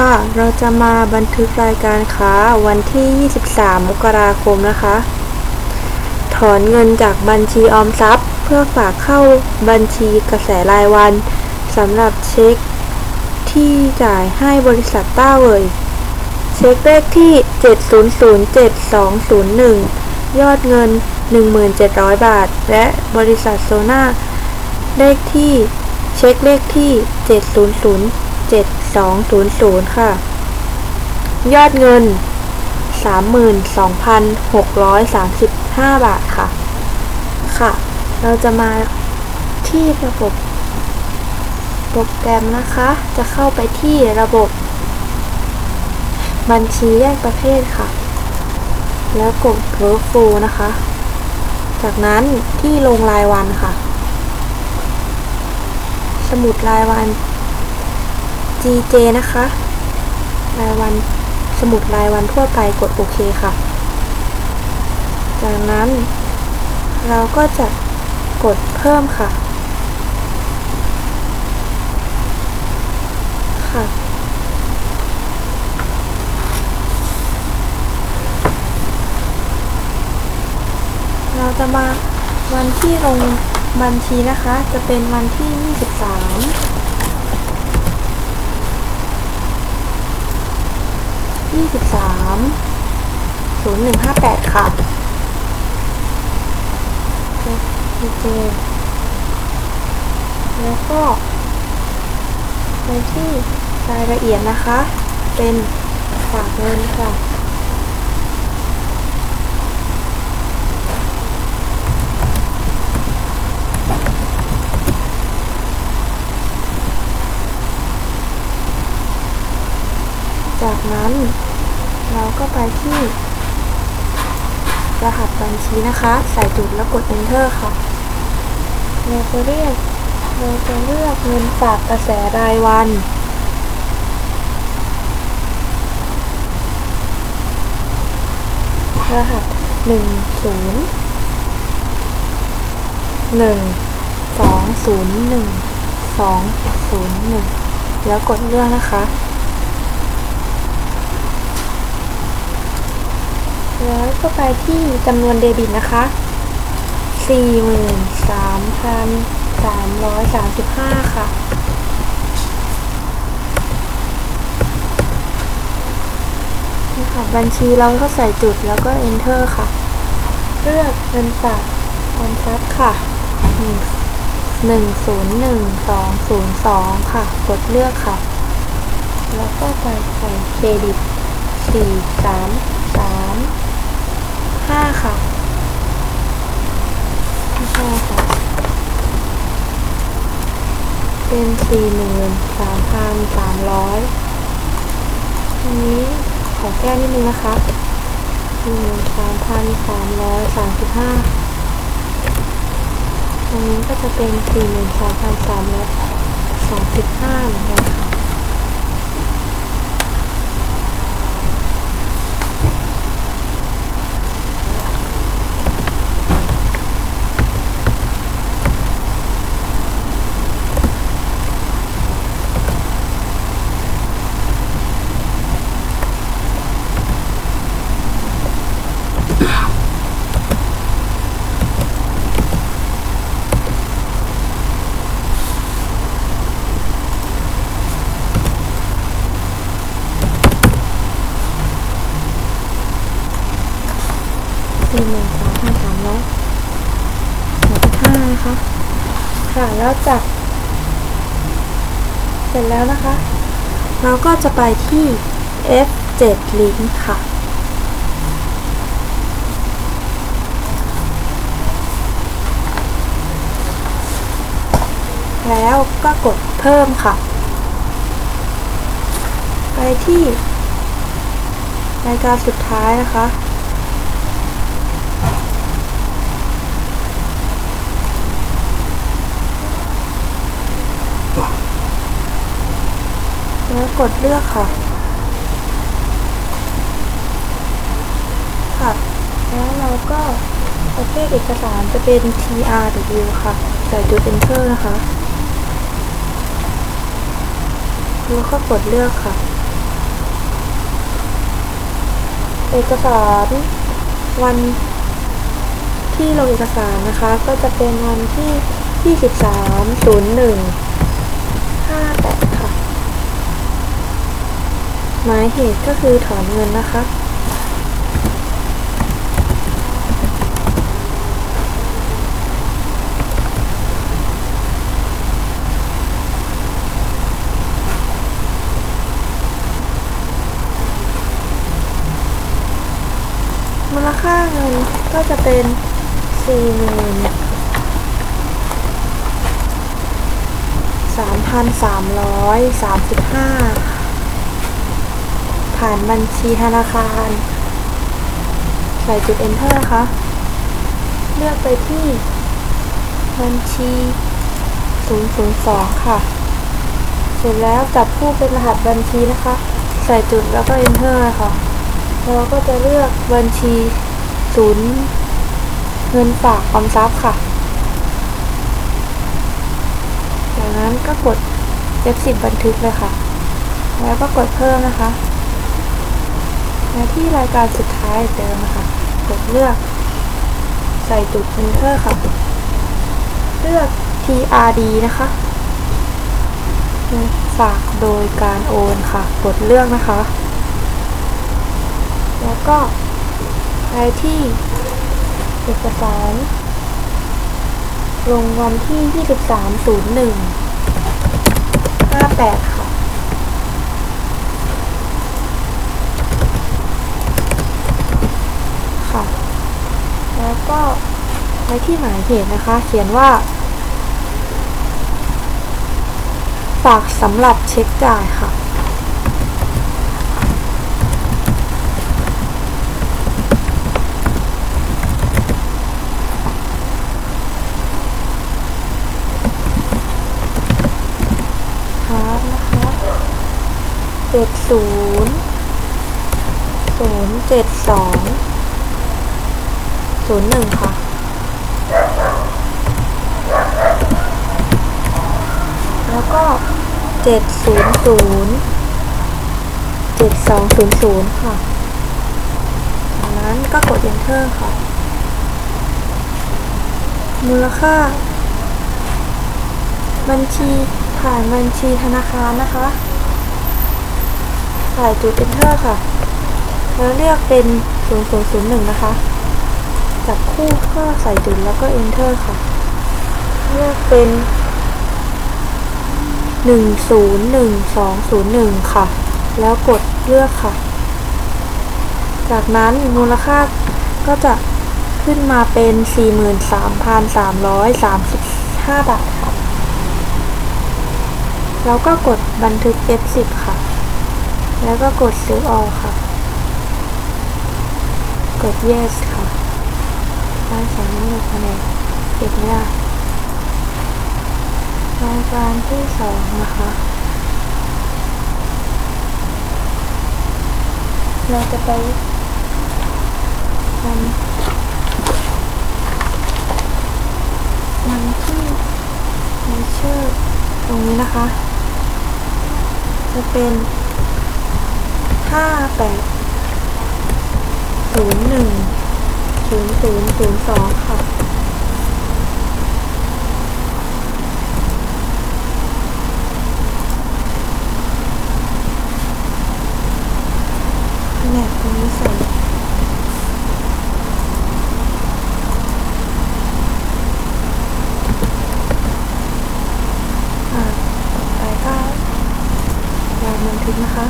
ค่ะ เราจะมาบันทึกรายการค้าวันที่ 23 มกราคมนะคะ ถอนเงินจากบัญชีออมทรัพย์ เพื่อฝากเข้าบัญชีกระแสรายวันสำหรับเช็คที่จ่ายให้บริษัทต้าเวยเช็คเลขที่ 7007201 ยอดเงิน 1,700 บาท และบริษัทโซนาเลขที่เช็คเลขที่ 700 7200 ค่ะ ยอดเงิน 32,635 บาทค่ะ ค่ะ เราจะมาที่ระบบโปรแกรมนะคะ จะเข้าไปที่ระบบ บัญชีแยกประเภทค่ะ แล้วกด workflow นะคะ จากนั้นที่ลงรายวันค่ะ สมุดรายวัน GJ นะคะ รายวันสมุดรายวันทั่วไปกดโอเคค่ะ จากนั้น เราก็จะกดเพิ่มค่ะ ค่ะ เราจะมาวันที่ลงบัญชีนะคะ จะเป็นวันที่ 23 23 0158 ค่ะโอเคแล้วก็ไปที่รายละเอียดนะคะ เป็นฝากเงินค่ะจากนั้น เราก็ไปที่ รหัสบัญชีนะคะ ใส่จุดแล้วกด enter ค่ะเราจะเรียกเราจะเลือกเงินฝากกระแสรายวัน รหัสหนึ่งศูนย์หนึ่งสองศูนย์หนึ่งสองศูนย์หนึ่งแล้วกดเลือกนะคะ แล้วก็ไปที่จำนวนเดบิตนะคะ 43,335 ค่ะ นี่ค่ะ บัญชีเราก็ใส่จุดแล้วก็ enter ค่ะ เลือกเงินฝากออมทรัพค่ะหนึ่งศูนย์หนึ่งสองศูนย์สองค่ะ กดเลือกค่ะ แล้วก็ไปใส่เครดิตสี่สามสาม ห้าค่ะไม่ใช่ค่ะ เป็นสี่หมื่นสามพันสามร้อยอันนี้ขอแก้นิดนึงนะคะสี่หมื่นสามพันสามร้อยสามสิบห้าตรงนี้ก็จะเป็นสี่หมื่นสามพันสามร้อยสามสิบห้าเหมือนกันค่ะ สี่หมื่นสามพันสามร้อยหกสิบห้านะคะ ค่ะแล้วจากเสร็จแล้วนะคะ เราก็จะไปที่ F7 link ค่ะ แล้วก็กดเพิ่มค่ะ ไปที่รายการสุดท้ายนะคะ แล้วกดเลือกค่ะค่ะแล้วเราก็ประเภทเอกสารจะเป็น TRW ค่ะใส่จุด enter นะคะแล้วก็กดเลือกค่ะ เอกสารวันที่ลงเอกสารนะคะ ก็จะเป็นวันที่ 23 01 58 ค่ะ หมายเหตุก็คือถอนเงินนะคะ มูลค่าเงินก็จะเป็นสี่หมื่นสามพันสามร้อยสามสิบห้า ผ่านบัญชีธนาคาร ใส่จุด enter นะคะ เลือกไปที่บัญชี 002 ค่ะ เสร็จแล้วจับคู่เป็นรหัสบัญชีนะคะ ใส่จุดแล้วก็ enter ค่ะเราก็จะเลือกบัญชีศูนย์เงินฝากออมทรัพย์ค่ะ จากนั้นก็กด F10 บันทึกเลยค่ะ แล้วก็กดเพิ่มนะคะ และที่รายการสุดท้ายเดิมนะคะกดเลือก ใส่จุด Enter ค่ะ เลือก TRD นะคะฝากโดยการโอนค่ะ กดเลือกนะคะ แล้วก็ไปที่เอกสาร ลงวันที่ 23 01 58ค่ะ ค่ะ แล้วก็ไปที่หมายเหตุนะคะ เขียนว่า ฝากสำหรับเช็คจ่ายค่ะครับนะคะเจ็ดศูนย์ศูนย์เจ็ดสอง ศูนย์หนึ่งค่ะ แล้วก็เจ็ดศูนย์ศูนย์เจ็ดสองศูนย์ศูนย์ค่ะจากนั้นก็กด enter ค่ะ มูลค่า บัญชีผ่านบัญชีธนาคารนะคะใส่จุด enter ค่ะ แล้วเลือกเป็น 0001 นะคะ จับคู่ก็ใส่จุดแล้วก็ enter ค่ะ เลือกเป็น 101201 ค่ะ แล้วกดเลือกค่ะ จากนั้นมูลค่าก็จะขึ้นมาเป็น 43,335 บาทค่ะแล้วก็กดบันทึก F10 ค่ะ แล้วก็กด Save All ค่ะ กด Yes ค่ะ ได้สองนิ้วคะแนนเก็บไหม่ได้รายการที่สองนะคะ เราจะไปมันมันที่มีชื่อตรงนี้นะคะ จะเป็นห้าแปดศูนย์หนึ่ง ศูนย์ศูนย์ศูนย์สองค่ะ แหนบตรงนี้ใส่อ่าต่อไปก็วางบันทึกนะคะ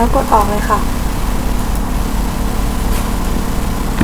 แล้วกดออกเลยค่ะ